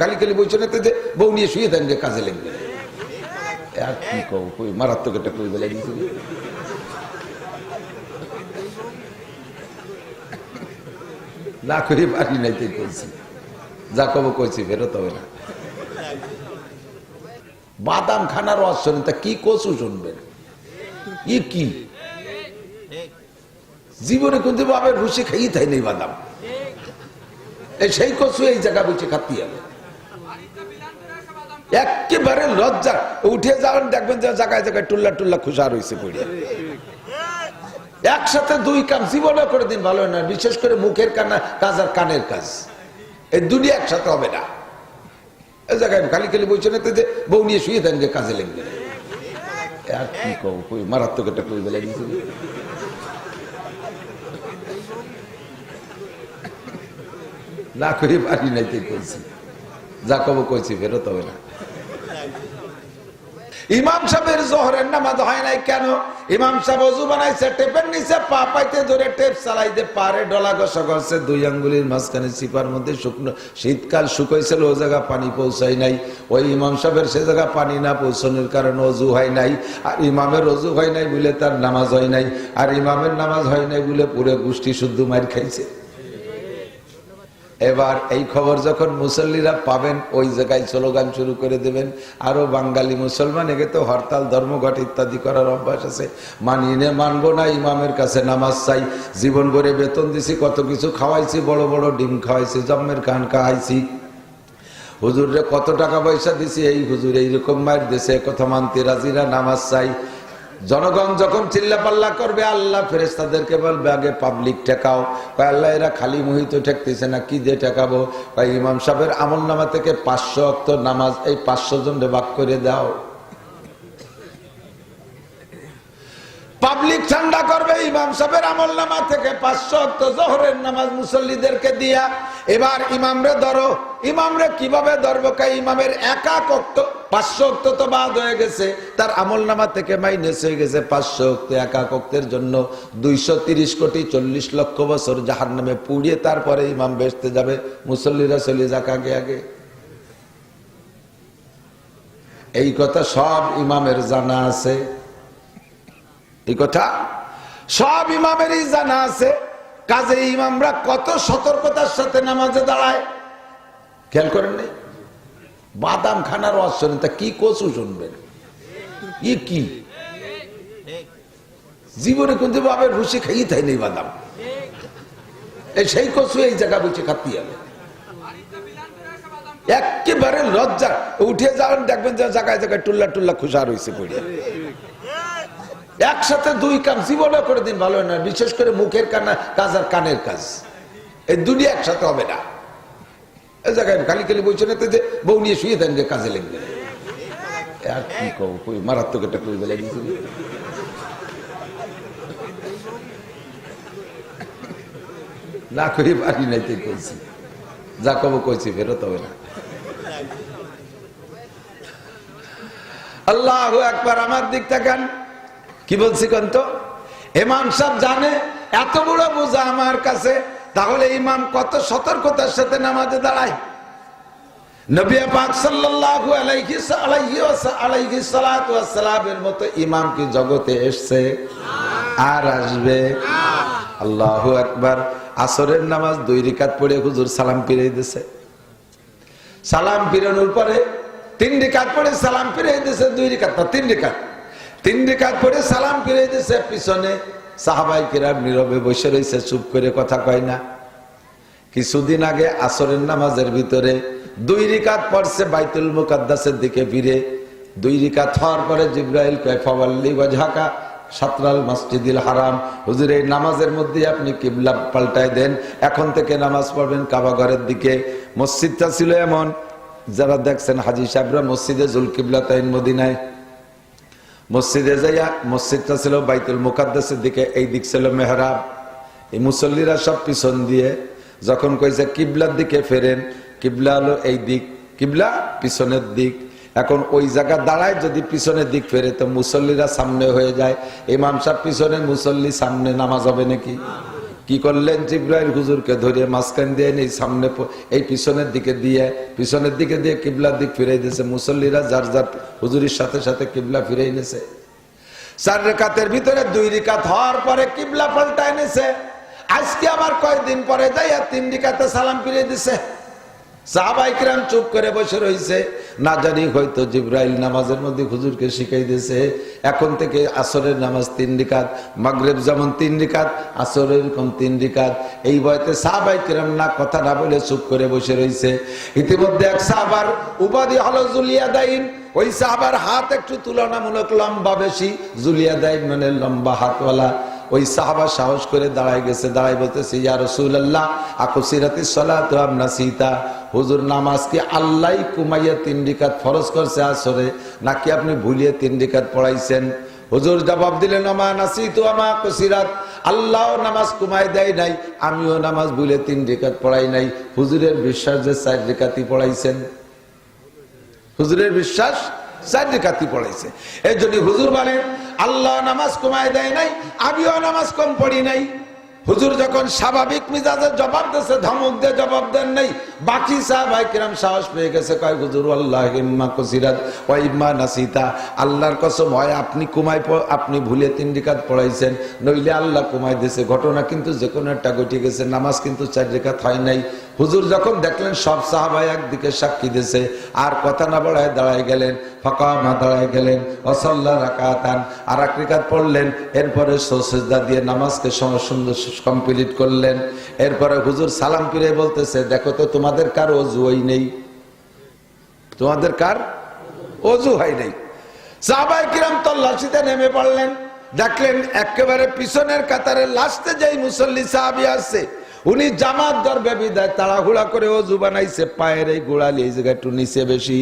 খালি খালি বইছে না যে বউ নিয়ে শুয়ে দেন যে কাজে লেগে আর কি কই, মারাত্মক একটা কই বেলা দিয়েছিল না করি পারি নাই তাই কইছি। যা কব কইছি, ফেরত হবে না। বাদাম খানার রস শোনেন, তা কি কচু শুনবেন? ই কি? জীবনে কিন্তু বাবের ভুসি খাই তাই নেই বাদাম। সেই কচু এই জায়গা বসে খাতি হবে। একেবারে লজ্জা। উঠে যাবেন, দেখবেন যে জায়গায় জায়গায় টুল্লা টুল্লা খুশা রয়েছে পড়িয়া একসাথে দুই কাম জীবনে করে দিন ভালো না, বিশেষ করে মুখের কানা, কাজ আর কানের কাজ। এই দুনিয়া একসাথে হবে না। এই জায়গায় খালি খালি বলছে না যে বউ নিয়ে শুয়ে যে কাজে লেগে। আর কি কই, মারাত্মক একটা কই বেলা দিয়েছিল না করি পারি নাই তাই কইছি। যা কব কইছি, ফেরত হবে না। ইমাম সাহেবের জোহরের নামাজ হয় নাই কেন? ইমাম সাহেব অজু বানাইছে, টেপের নিচে পা পাইতে ধরে টেপ চালাইতে পারে, ডলা ঘষা করছে দুই আঙ্গুলির মাঝখানে চিপার মধ্যে শুকনো, শীতকাল শুকাইছিল ও জায়গা পানি পৌঁছায় নাই। ওই ইমাম সাহেবের সে জায়গা পানি না পৌঁছানোর কারণে অজু হয় নাই, আর ইমামের অজু হয় নাই বলে তার নামাজ হয় নাই, আর ইমামের নামাজ হয় নাই বলে পুরো গোষ্ঠী শুদ্ধ মার খাইছে। এবার এই খবর যখন মুসল্লিরা পাবেন, ওই জায়গায় স্লোগান শুরু করে দেবেন, আরও বাঙালি মুসলমান, একে তো হরতাল, ধর্মঘট ইত্যাদি করার অভ্যাস আছে। মানিয়ে নে, মানবো না, ইমামের কাছে নামাজ চাই। জীবন ভরে বেতন দিছি, কত কিছু খাওয়াইছি, বড় বড় ডিম খাওয়াইছি, জম্মের কান খাওয়াইছি। হুজুরে কত টাকা পয়সা দিছি, এই হুজুর এইরকম মায়ের দেশে কথা মানতে রাজিরা নামাজ চাই। জনগণ যখন চিল্লা পাল্লা করবে, আল্লাহ ফেরেস্তাদেরকে বলবে, আগে পাবলিক ঠেকাও। কয়, আল্লাহ, এরা খালি মোহিত ঠেকতেছে না, কি দিয়ে ঠেকাবো? কয়, ইমাম সাহেবের আমল নামা থেকে পাঁচশো অক্ত নামাজ এই পাঁচশো জন ভাগ করে দাও। পাবলিক ঠান্ডা করবে, ইমাম সাহেবের আমল নামা থেকে পাঁচশো জহরের নামাজ মুসল্লিদেরকে দিয়া, এবার ইমামরে ধরো। ইমামরে কীভাবে ধরবো? কা ইমামের একাক অক্ত, পাঁচশো অক্ত তো বাদ হয়ে গেছে। তার আমল নামা থেকে মাইনাস হয়ে গেছে পাঁচশো অক্ত একাক অক্তের জন্য। দুইশো তিরিশ কোটি চল্লিশ লক্ষ বছর জাহার নামে পুড়িয়ে তারপরে ইমাম বেসতে যাবে। মুসল্লিরা চলে যাক আগে আগে। এই কথা সব ইমামের জানা আছে। এই কথা? সব ইমামেরই জানা আছে, কাজে ইমামরা কত সতর্কতার সাথে নামাজে দাঁড়ায়। খেয়াল করেন নাই? বাদাম খানার রস শোনেন, তা কি কচু শুনবেন? ই কি? জীবনে কিন্তু বাবের ভুসি খাই তাই নেই বাদাম। এই সেই কচু এই জায়গা বসে খাতি হবে একেবারে লজ্জা। উঠে যাবেন দেখবেন যে জায়গায় জায়গায় টুল্লা টুল্লা খুশা রয়েছে পড়িয়া একসাথে দুই কাম জীবনে করে দিন, ভালো না। বিশেষ করে মুখের কানা কাজ আর কানের কাজ। এই দুনিয়া একসাথে হবে না। এই জায়গায় খালি খালি বলছে না যে বউ নিয়ে শুয়ে দেন যে কাজে লেগে আর কি কও মারাত্মক একটা কই বেলা দিয়েছিল না করি পারি নাই তাই কইছি। যা কব কইছি, ফেরত হবে না। আল্লাহ একবার আমার দিক তাকান। কি বলছি কন্ত ইমাম সাহেব জানে, এত বড় বোঝা আমার কাছে, তাহলে ইমাম কত সতর্কতার সাথে নামাজে দাঁড়ায়? নবী পাক সাল্লাল্লাহু আলাইহি আলাইহি আলাইহি সালাতু ওয়াসসালামের মতো ইমাম কি জগতে এসেছে? আর আসবে? নামাজ দুই রিকাত পড়ে হুজুর সালাম ফিরিয়ে দিছে। সালাম ফিরানোর পরে তিন রিকাত পড়ে সালাম ফিরিয়ে দিছে, দুই রিকাত তিন রিকাত। তিন রেখাত পরে সালাম ফিরে দিছে পিছনে। সাহাবাই কিরাম নীরবে বসে রয়েছে চুপ করে কথা কয় না। কিছুদিন আগে আসরের নামাজের ভিতরে দুই রিকাত পড়ছে বাইতুল মুকাদ্দাসের দিকে ফিরে। দুই রিকাত হওয়ার পরে জিব্রাইল কয়ফাওয়াল্লি ওয়াজহাকা সাতরাল মসজিদিল হারাম। হুজুর, এই নামাজের মধ্যে আপনি কিবলা পাল্টায় দেন। এখন থেকে নামাজ পড়বেন কাবা ঘরের দিকে। মসজিদটা ছিল এমন, যারা দেখছেন হাজি সাহেবরা মসজিদে জুল কিবলা তাইন মদিনায় মসজিদে যাইয়া, মসজিদটা ছিল বাইতুল মুকাদ্দাসের দিকে, এই দিক ছিল মেহরাব। এই মুসল্লিরা সব পিছন দিয়ে যখন কইছে, কিবলার দিকে ফেরেন, কিবলা হলো এই দিক, কিবলা পিছনের দিক। এখন ওই জায়গা দাঁড়ায় যদি পিছনের দিক ফেরে, তো মুসল্লিরা সামনে হয়ে যায়। এই সাহেব পিছনে, মুসল্লি সামনে, নামাজ হবে নাকি? কি করলেন জিব্রাইল হুজুরকে ধরে মাঝখান দিয়ে নেই সামনে এই পিছনের দিকে দিয়ে, পিছনের দিকে দিয়ে কিবলার দিক ফিরাই দিয়েছে। মুসল্লিরা যার যার হুজুরির সাথে সাথে কিবলা ফিরাই নিয়েছে। চার রেখাতের ভিতরে দুই রেখাত হওয়ার পরে কিবলা পাল্টায় নিছে আজকে আবার কয়েকদিন পরে যাই আর তিন রেখাতে সালাম ফিরিয়ে দিছে। সাহাবাইকরাম চুপ করে বসে রয়েছে না জানি হয়তো জিব্রাইল নামাজের মধ্যে হুজুরকে শিখাই দিয়েছে। এখন থেকে আসরের নামাজ তিন রিকাত, মাগরেব যেমন তিন রিকাত, আসরের এরকম তিন রিকাত। এই বয়তে সাহাবাইকরাম না কথা না বলে চুপ করে বসে রয়েছে ইতিমধ্যে এক সাহাবার উপাধি হলো জুলিয়া দাইন। ওই সাহাবার হাত একটু তুলনামূলক লম্বা বেশি। জুলিয়া দাইন মানে লম্বা হাতওয়ালা। ওই সাহাবা সাহস করে দাঁড়ায় গেছে। দাঁড়াই বলতেছে, ইয়া রসুল্লাহ আকুসিরাতি সলাত আমরা সীতা হুজুর, নামাজ কি আল্লাহ কুমাইয়া তিন রিকাত ফরজ করছে আসরে, নাকি আপনি ভুলিয়ে তিন রিকাত পড়াইছেন? হুজুর জবাব দিলেন আমা নাসি তো আমা কুসিরাত আল্লাহ নামাজ কুমাই দেয় নাই, আমিও নামাজ ভুলে তিন রিকাত পড়াই নাই। হুজুরের বিশ্বাস যে চার রিকাতই পড়াইছেন? হুজুরের বিশ্বাস চার রেখাতি পড়াইছে। এই জন্য হুজুর বলেন, আল্লাহ নামাজ কমায় দেয় নাই, আমিও নামাজ কম পড়ি নাই। হুজুর যখন স্বাভাবিক মিজাজে জবাব দিয়েছে, ধমক দিয়ে জবাব দেন নাই, বাকি সাহাবাই কিরাম সাহস পেয়ে গেছে, কয়, হুজুর, আল্লাহ ইম্মা কসিরাত ও ইম্মা নাসিতা, আল্লাহর কসম হয়, আপনি কুমাই আপনি ভুলে তিন রেখাত পড়াইছেন, নইলে আল্লাহ কুমাই দিয়েছে। ঘটনা কিন্তু যে কোনো একটা ঘটে গেছে, নামাজ কিন্তু চার রেখাত হয় নাই হুজুর যখন দেখলেন সব সাহাবাই একদিকে সাক্ষী দিয়েছে, আর কথা না বাড়ায় দাঁড়ায় গেলেন, ফকামা দাঁড়ায় গেলেন, অসল্লা রাকাতান আর এক পড়লেন, এরপরে সোসেজদা দিয়ে নামাজকে সুন্দর কমপ্লিট করলেন, এরপরে হুজুর সালাম ফিরে বলতেছে, দেখো তো তোমাদের কার অজু অজুই নেই? তোমাদের কার অজু হয় নাই? সাহাবাই কিরাম তল্লাশিতে নেমে পড়লেন, দেখলেন একেবারে পিছনের কাতারে লাস্টে যেই মুসল্লি সাহাবি আসছে উনি জামাত দরবে বিদায় তাড়াহুড়া করে অজু বানাইছে, পায়ের এই গোড়ালি এই জায়গায় একটু নিচে বেশি,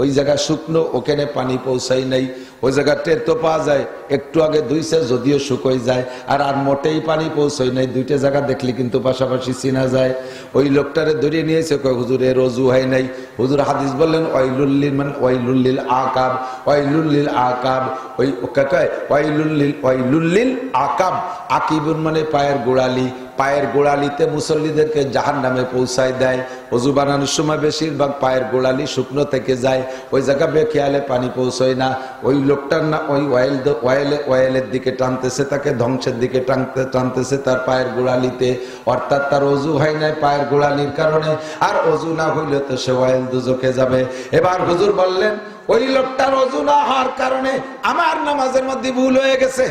ওই জায়গা শুকনো, ওখানে পানি পৌঁছাই নাই, ওই জায়গা টের তো পাওয়া যায় একটু আগে দুইছে যদিও শুকোই যায়, আর আর মোটেই পানি পৌঁছয় নাই। দুইটা জায়গা দেখলে কিন্তু পাশাপাশি চিনা যায়। ওই লোকটারে ধরিয়ে নিয়েছে, কয়, হুজুর এর অজু হয় নাই। হুজুর হাদিস বললেন ওয়াইলুল্লিল মানে ওয়াইলুল্লিল আকাব ওয়াইলুল্লিল আকাব। ওই কয় ওয়াইলুল্লিল ওয়াইলুল্লিল আকাব। আকিবুন মানে পায়ের গোড়ালি। পায়ের গোড়ালিতে মুসল্লিদেরকে জাহান নামে পৌঁছায় দেয়। অজু বানানোর সময় বেশিরভাগ পায়ের গোড়ালি শুকনো থেকে যায়। ওই জায়গা বেখেয়ালে পানি পৌঁছয় না। ওই লোকটার না, ওই ওয়েল ওয়েলে ওয়েলের দিকে টানতেছে, তাকে ধ্বংসের দিকে টানতে, টানতেছে তার পায়ের গোড়ালিতে। অর্থাৎ তার অজু হয় নাই পায়ের গোড়ালির কারণে। আর অজু না হইলে তো সে ওয়েল দুজকে যাবে। এবার হুজুর বললেন, ওই লোকটার অজু না হওয়ার কারণে আমার নামাজের মধ্যে ভুল হয়ে গেছে।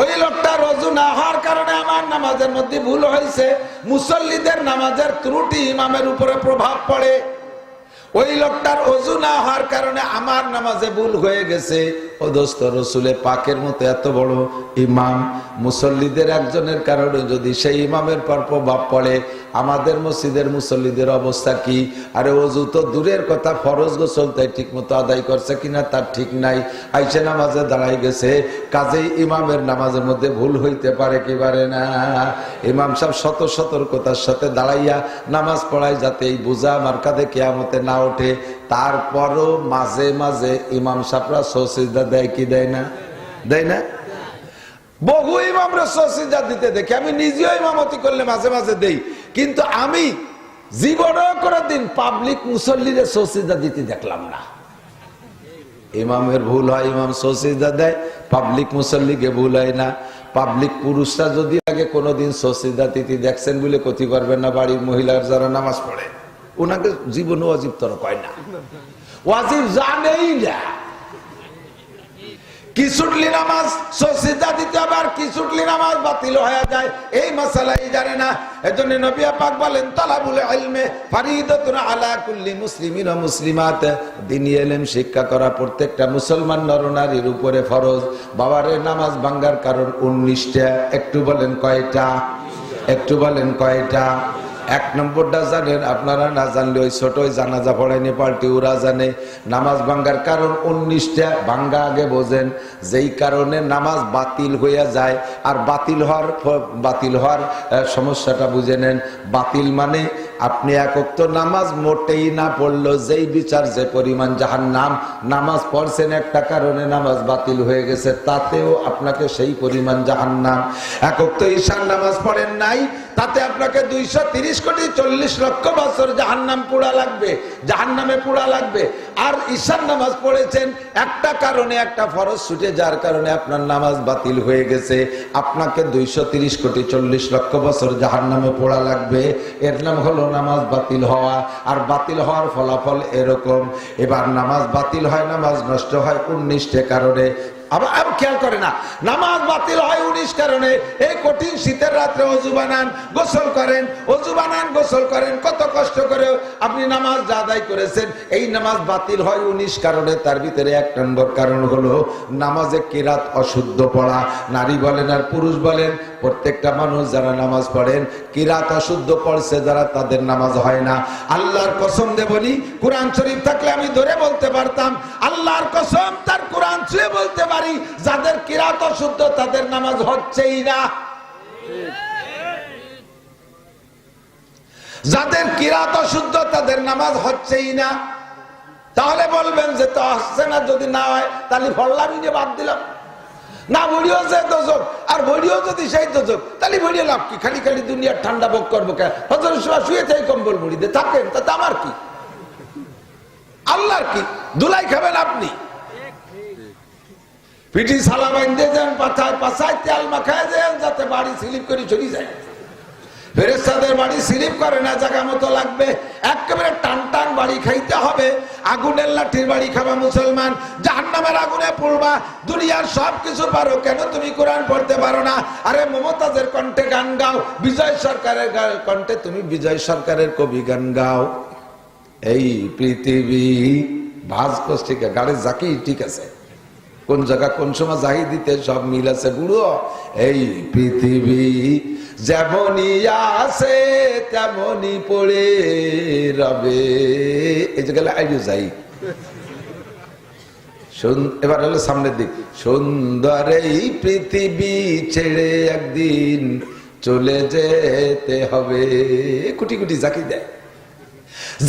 ওই লোকটা রজু না হওয়ার কারণে আমার নামাজের মধ্যে ভুল হয়েছে। মুসল্লিদের নামাজের ত্রুটি ইমামের উপরে প্রভাব পড়ে। ওই লোকটার অজু না হওয়ার কারণে আমার নামাজে ভুল হয়ে গেছে। ও দোস্ত, রসুলে পাকের মতো এত বড় ইমাম, মুসল্লিদের একজনের কারণে যদি সেই ইমামের পর প্রভাব পড়ে, আমাদের মসজিদের মুসল্লিদের অবস্থা কি? আরে অজু তো দূরের কথা, ফরজ গোসল তাই ঠিক মতো আদায় করছে কিনা তার ঠিক নাই। আইসে নামাজে দাঁড়াই গেছে, কাজেই ইমামের নামাজের মধ্যে ভুল হইতে পারে কি পারে না? ইমাম সাহেব শত সতর্কতার সাথে দাঁড়াইয়া নামাজ পড়ায় যাতে এই বোঝা আমার কাঁধে কেয়ামতে না ওঠে। তারপরও মাঝে মাঝে ইমাম সাহরা সসিদা দেয় কি দেয় না? দেয় না? বহু ইমামরা সসিদা দিতে দেখি। আমি নিজেও ইমামতি করলে মাঝে মাঝে দেই। কিন্তু আমি জীবনও করে দিন পাবলিক মুসল্লিরে সসিদা দিতে দেখলাম না। ইমামের ভুল হয়, ইমাম সসিদা দেয় পাবলিক মুসল্লিকে ভুল হয় না। পাবলিক পুরুষরা যদি আগে কোনোদিন সসিদা তিথি দেখছেন বলে ক্ষতি করবেন না, বাড়ির মহিলার যারা নামাজ পড়ে। ওনাকে জীবন ওয়াজিব তর কয় না। ওয়াজিব জানেই না। কিশুটলি নামাজ? সসিদা দিতে হবে আর কিশুটলি নামাজ? বাতিল হয়ে যায়। এই মশালাই জানে না। এজন্য নবিয়া পাক বলেন, তালাবুল ইলমে ফারিদাতুন আলা কুল্লি মুসলিমিন ও মুসলিমাত। দিনী ইলম শিক্ষা করা প্রত্যেকটা মুসলমান নরনারীর উপরে ফরজ। বাবারে, নামাজ ভাঙ্গার কারণ উনিশটা। একটু বলেন কয়টা? একটু বলেন কয়টা? এক নম্বরটা জানেন আপনারা না জানলে ওই ছোট জানাজা পড়ায়নি, পাল্টি ওরা জানে। নামাজ ভাঙ্গার কারণ উনিশটা ভাঙ্গা আগে বোঝেন। যেই কারণে নামাজ বাতিল হইয়া যায়। আর বাতিল হওয়ার বাতিল হওয়ার সমস্যাটা বুঝে নেন। বাতিল মানে আপনি একক তো নামাজ মোটেই না পড়ল, যেই বিচার যে পরিমাণ যাহার নাম নামাজ পড়ছেন একটা কারণে নামাজ বাতিল হয়ে গেছে, তাতেও আপনাকে সেই পরিমাণ জাহান নাম একক তো ঈশান নামাজ পড়েন নাই তাতে আপনাকে দুইশো তিরিশ কোটি চল্লিশ লক্ষ বছর জাহান নাম পোড়া লাগবে জাহান নামে পোড়া লাগবে। আর ঈশান নামাজ পড়েছেন, একটা কারণে একটা ফরজ ছুটে, যার কারণে আপনার নামাজ বাতিল হয়ে গেছে। আপনাকে দুইশো তিরিশ কোটি চল্লিশ লক্ষ বছর জাহান নামে পোড়া লাগবে। এর নাম হলো নামাজ বাতিল হওয়া। আর বাতিল হওয়ার ফলাফল এরকম। এবার নামাজ বাতিল হয়, নামাজ নষ্ট হয় উনিশটে কারণে। আবার খেয়াল করে না। নামাজ বাতিল হয় উনিশ কারণে। এই কঠিন শীতের রাত্রে অজু বানান, গোসল করেন, অজু বানান, গোসল করেন, কত কষ্ট করে আপনি নামাজ আদায় করেছেন, এই নামাজ বাতিল হয় উনিশ কারণে। তার ভিতরে এক নম্বর কারণ হলো, নামাজে কিরাত অশুদ্ধ পড়া। নারী বলেন আর পুরুষ বলেন, প্রত্যেকটা মানুষ যারা নামাজ পড়েন কিরাত অশুদ্ধ পড়ছে যারা তাদের নামাজ হয় না। আল্লাহর কসম দে বলি, কোরআন শরীফ থাকলে আমি ধরে বলতে পারতাম, আল্লাহর কসম তার কোরআন ছুঁয়ে বলতে পারি, যাদের কিরাত অশুদ্ধ তাদের নামাজ হচ্ছেই না। যাদের কিরাত অশুদ্ধ তাদের নামাজ হচ্ছেই না। তাহলে বলবেন যে তো হচ্ছে না, যদি না হয়, তাহলে ফল্লামি বাদ দিলাম। না ভরিও যে আর ভরিও যদি সেই দোজক, তাহলে ভরিয়ে লাভ কি? খালি খালি দুনিয়ার ঠান্ডা ভোগ করব কেন? হজর শুয়ে চাই কম্বল মুড়ি দিয়ে থাকেন, তাতে আমার কি? আল্লাহর কি? দুলাই খাবেন আপনি? পিঠি সালা বাইন্দে যান পাথায় পাছায় তেল মাখায় যান যাতে বাড়ি স্লিপ করে চলে যায়। ফেরেস্তাদের বাড়ি স্লিপ করে না জায়গা মতো লাগবে। একেবারে টান টান বাড়ি খাইতে হবে। আগুনের লাঠির বাড়ি খাবা মুসলমান। জাহান্নামের আগুনে পড়বা। দুনিয়ার সব কিছু পারো কেন তুমি কোরআন পড়তে পারো না? আরে মমতাজের কণ্ঠে গান গাও। বিজয় সরকারের কণ্ঠে তুমি বিজয় সরকারের কবি গান গাও। এই পৃথিবী ভাজ কষ্টিকা গাড়ি জাকি ঠিক আছে। কোন জায়গা, কোন সময় জাহি দিতে সব মিল আছে বুড়ো? এই পৃথিবী যেমনই আছে, তেমনই পড়ে রবে। এই গেলে আইডিও যাই। এবার হলো সামনের দিক। সুন্দর এই পৃথিবী ছেড়ে একদিন চলে যেতে হবে। কুটি কুটি জাকি দেয়।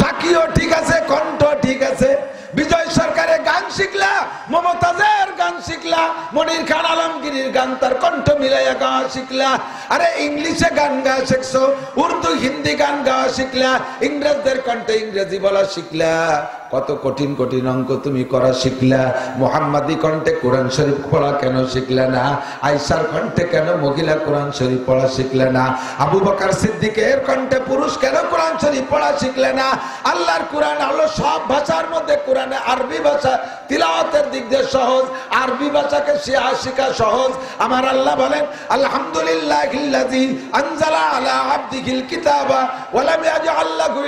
জাকিও ঠিক আছে, কণ্ঠ ঠিক আছে বিজয় সরকারের গান শিখলা, মমতাজের গান শিখলা মনির খান আলমগিরির গান তার কণ্ঠ মিলাইয়া গাওয়া শিখলা। আরে ইংলিশে গান গাওয়া শিখছো, উর্দু হিন্দি গান গাওয়া শিখলা, ইংরেজদের কণ্ঠে ইংরেজি বলা শিখলা। কত কঠিন কঠিন অঙ্ক তুমি করা শিখলা। মোহাম্মদী কণ্ঠে কোরআন শরীফ পড়া কেন শিখলা না? আইসার কণ্ঠে কেন মহিলা কোরআন শরীফ পড়া শিখলে না? আবু বকার সিদ্দিকের কণ্ঠে পুরুষ কেন কোরআন শরীফ পড়া শিখলে না? আল্লাহর কোরআন হলো সব ভাষার মধ্যে, কোরআনে আরবি ভাষা, তিলাওয়াতের দিক দিয়ে সহজ, আরবি ভাষাকে শিখা সহজ। আমার আল্লাহ বলেন আলহামদুলিল্লাহ আনজালা আলা আবদিহিল কিতাবা ওয়ালাম ইয়াজআল লাহু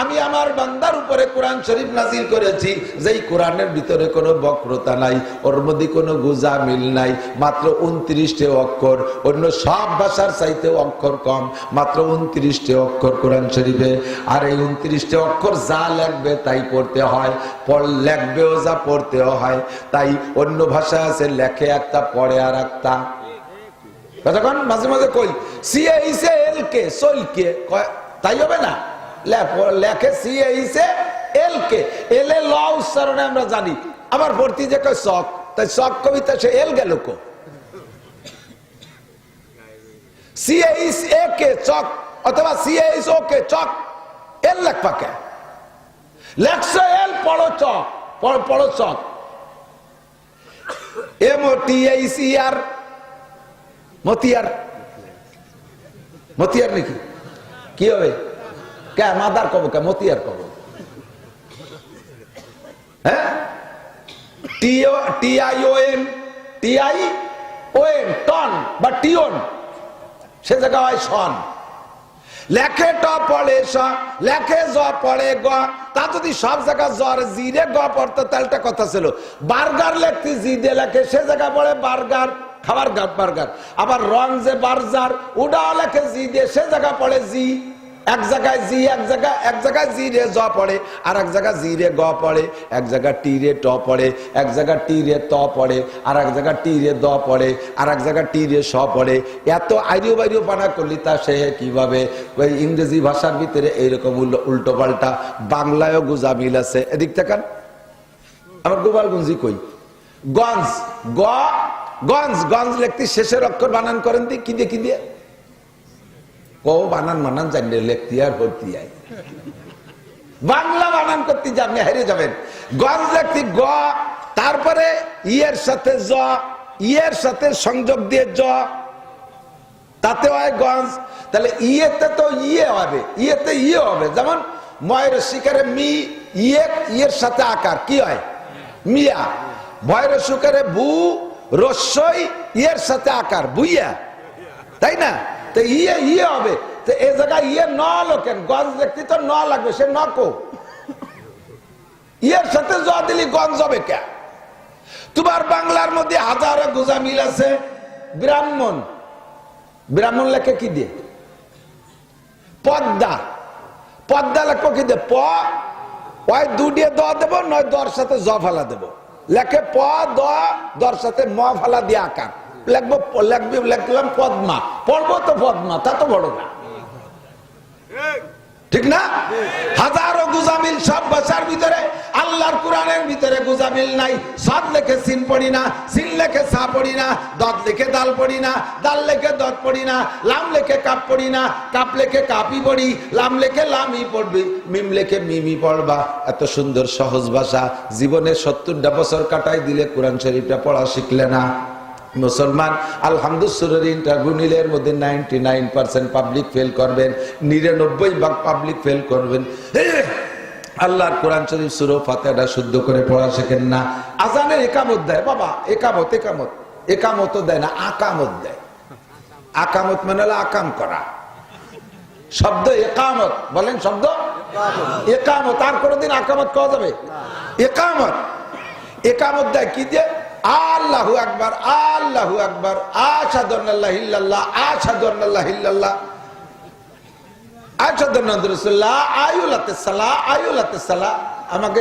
আমি আমার বান্দার উপরে কোরআন শরীফ নাজিল করেছি, যেই কোরআনের ভিতরে কোনো বক্রতা নাই, ওর মধ্যে কোনো গুজা মিল নাই, মাত্র উনত্রিশটে অক্ষর। অন্য সব ভাষার চাইতে অক্ষর কম, মাত্র উনত্রিশটে অক্ষর কোরআন শরীফে। আর এই উনত্রিশটে অক্ষর যা লাগবে তাই পড়তে হয়, পড় লেখবেও যা পড়তেও হয়, তাই অন্য ভাষা আছে, লেখে একটা, পড়ে আর একটা। কতক্ষণ মাঝে মাঝে কই সিএ ইসে এল কে সল কে তাই হবে না? লেখে সিএ ইসে এল কে এল ল উচ্চারণে আমরা জানি। আবার ভর্তি যে কয় শখ, তাই শখ কবিতা সে এল গেল কো? এ কে চক, অথবা সিএ ইস ও কে চক, এল লেখবা কে? লেখছো এল, পড়ো চক, পড়- chalk. M O T H R Matiar. Matiar নাকি? কি হবে? কে, মাদার কব কে? মতিয়ার কব। হ্যাঁ? TI O N TI O N ton বা টিওন, সে জায়গা লেখে ট পড়ে লেখে জ পড়ে গ, তা যদি সব জায়গা গ পড়তো তাহলে একটা কথা ছিল। বার্গার লেখতে লেখে, সে জায়গা পড়ে বার্গার, খাবার বার্গার। আবার রং যে বার্জার ওটাও লেখে জি দিয়ে সে জায়গা পড়ে জি। এক জায়গায় জি, এক জায়গায় এক জায়গায় জি রে জ পড়ে, আর এক জায়গায় জি রে গ পড়ে, এক জায়গায় টি রে ট পড়ে, এক জায়গায় টি রে ত পড়ে, আর এক জায়গায় টি রে দ পড়ে, আর এক জায়গায় টি রে স পড়ে। এত আইরিও বাইরিও পানা করলি তা সে কীভাবে? ওই ইংরেজি ভাষার ভিতরে এইরকম উল্টো পাল্টা বাংলায়ও গুজা মিল আছে। এদিক তাকান। আমার গোপালগঞ্জি কই? গঞ্জ। গ গঞ্জ। গঞ্জ লিখতে শেষের অক্ষর বানান করেন দি, কি দিয়ে কি দিয়ে? ক বানান মানান জানলে লেখতে আর ভর্তি আই। বাংলা বানান করতে যে আপনি হেরে যাবেন। লিখতে গ, তারপরে ইয়ের সাথে জ, ইয়ের সাথে সংযোগ দিয়ে জ তাতে হয় গঞ্জ। তাহলে ইয়েতে তো ইয়ে হবে, ইয়েতে ইয়ে হবে। যেমন ময়ের শিকারে মি ইয়ে ইয়ের সাথে আকার, কি হয়? মিয়া। ভয়ের সুকারে বু, রস্যই ইয়ের সাথে আকার, বুইয়া। তাই না? তো ইয়ে ইয়ে হবে। তো এই জায়গায় ইয়ে ন লোকেন গঞ্জ দেখতে তো ন লাগবে, সে ন কো? ইয়ের সাথে জ দিলি গঞ্জ হবে কে? তোমার বাংলার মধ্যে হাজারো গুজা মিল আছে। ব্রাহ্মণ। ব্রাহ্মণ লেখে কি দিয়ে? পদ্মা। পদ্মা লেখো কি দিয়ে? প, ওই দু দিয়ে দ দেবো, নয় দর সাথে জ ফালা দেবো। লেখে প, দ, দর সাথে ম ফালা দিয়ে আকার। লিখব, লিখবি, লিখলাম পদ্মা। পড়ব তো পদ্মা, তা তো বড় না। ঠিক না? হাজারো গুজামিল সব ভাষার ভিতরে, আল্লাহর কোরআনের ভিতরে গুজামিল নাই। সব লেখে সিন পড়ি না, সিন লেখে সা পড়ি না, দত লেখে দাল পড়ি না, দাল লেখে দত পড়ি না, লাম লেখে কাপ পড়ি না, কাপ লেখে পড়ি, লাম লেখে লামই পড়বি, মিম লেখে মিমি পড়বা। এত সুন্দর সহজ ভাষা, জীবনে সত্তরটা বছর কাটাই দিলে কোরআন শরীফটা পড়া শিখলে না। মুসলমান আলহামদুসুরের ইন্টারভিউ নিলে এর মধ্যে ninety nine percent public fail করবেন, নিরানব্বই ভাগ পাবলিক ফেল করবেন। আল্লাহর কোরআন শরীফ সুরো ফাতেহাটা শুদ্ধ করে পড়া শেখেন না। আজানের একামত দেয়, বাবা, একামত একামত। একামত দেয় না, আকামত দেয়। আকামত মানে হলো আকাম করা। শব্দ একামত, বলেন শব্দ? একামত। আর কোনোদিন আকামত পাওয়া যাবে? একামত। একামত দেয় কি দিয়ে? আল্লাহু আকবার আল্লাহু আকবার ইল্লাল্লাহ আয়ুলাতে সালা আমাকে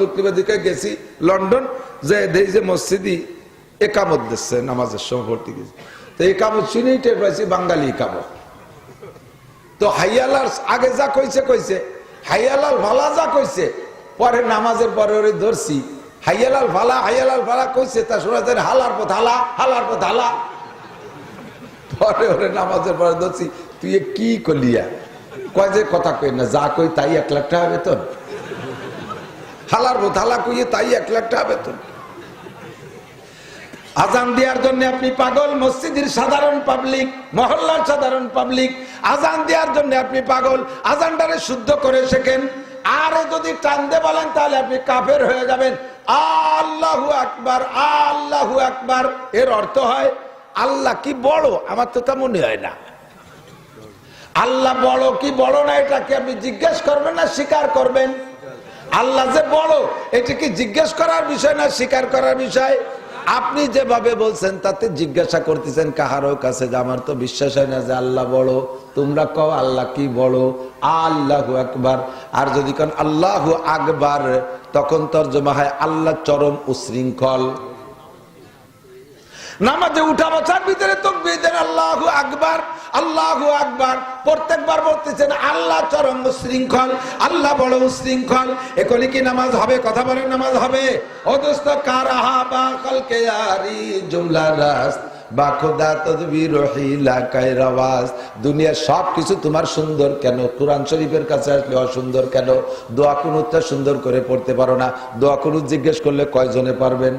যুক্তিবাদীকে গেছি, লন্ডন, যে একামত দিচ্ছে, নামাজের বাঙালি তো আগে যা কইছে কইছে। হাইয়ালাল ভালা যা কইছে, পরে নামাজের পরে ধরছি। হাইয়ালাল ভালা হাইয়ালাল ভালা কইছে, তা শোনা যায় হালার পথ হালা, হালার পথ হালা। পরে ওরে নামাজের পরে ধরছি, তুই কি কলিয়া কয় যে, কথা কই না, যা কই তাই এক লাখ টাকা বেতন। হালার পথ হালা কইয়ে তাই এক লাখ টাকা বেতন। আজান দেওয়ার জন্য আপনি পাগল, মসজিদের সাধারণ পাবলিক, মহল্লার সাধারণ পাবলিক, আজান দেওয়ার জন্য আপনি পাগল, আজানটারে শুদ্ধ করে শেখেন। আরে যদি টানতে বলেন, তাহলে আপনি কাফের হয়ে যাবেন। আল্লাহু আকবার আল্লাহু আকবার। এর অর্থ হয়, আল্লাহ কি বড়? আমার তো তা মনে হয় না। আল্লাহ বড় কি বড় না, এটাকে আপনি জিজ্ঞেস করবেন না, স্বীকার করবেন। আল্লাহ যে বড়, এটা কি জিজ্ঞেস করার বিষয় না, স্বীকার করার বিষয়? আপনি যেভাবে বলছেন, তাতে জিজ্ঞাসা করতেছেন কাহারও কাছে? যে আমার তো বিশ্বাস হয় না যে আল্লাহ বড়। তোমরা কও, আল্লাহ কি বড়? আল্লাহ আকবার। আর যদি কন, আল্লাহু আকবার, তখন তর্জমা হয়, আল্লাহ চরম উশৃঙ্খল। নামাজে উঠা বছর ভিতরে তো দেন, আল্লাহু আকবার, আল্লাহ আকবার। প্রত্যেকবার বলতেছেন, আল্লাহ চরম উশৃঙ্খল, আল্লাহ বড় উশৃঙ্খল। এখনই কি নামাজ হবে, কথা বলেন নামাজ হবে। ও দোস্ত কারাহা আরি জুমলা রাস বা দুনিয়ার তোমার সুন্দর কেন? কোরআন শরীফের কাছে কেন? সুন্দর করে পড়তে পারো না। দোয়া জিজ্ঞেস করলে কয়জনে পারবেন?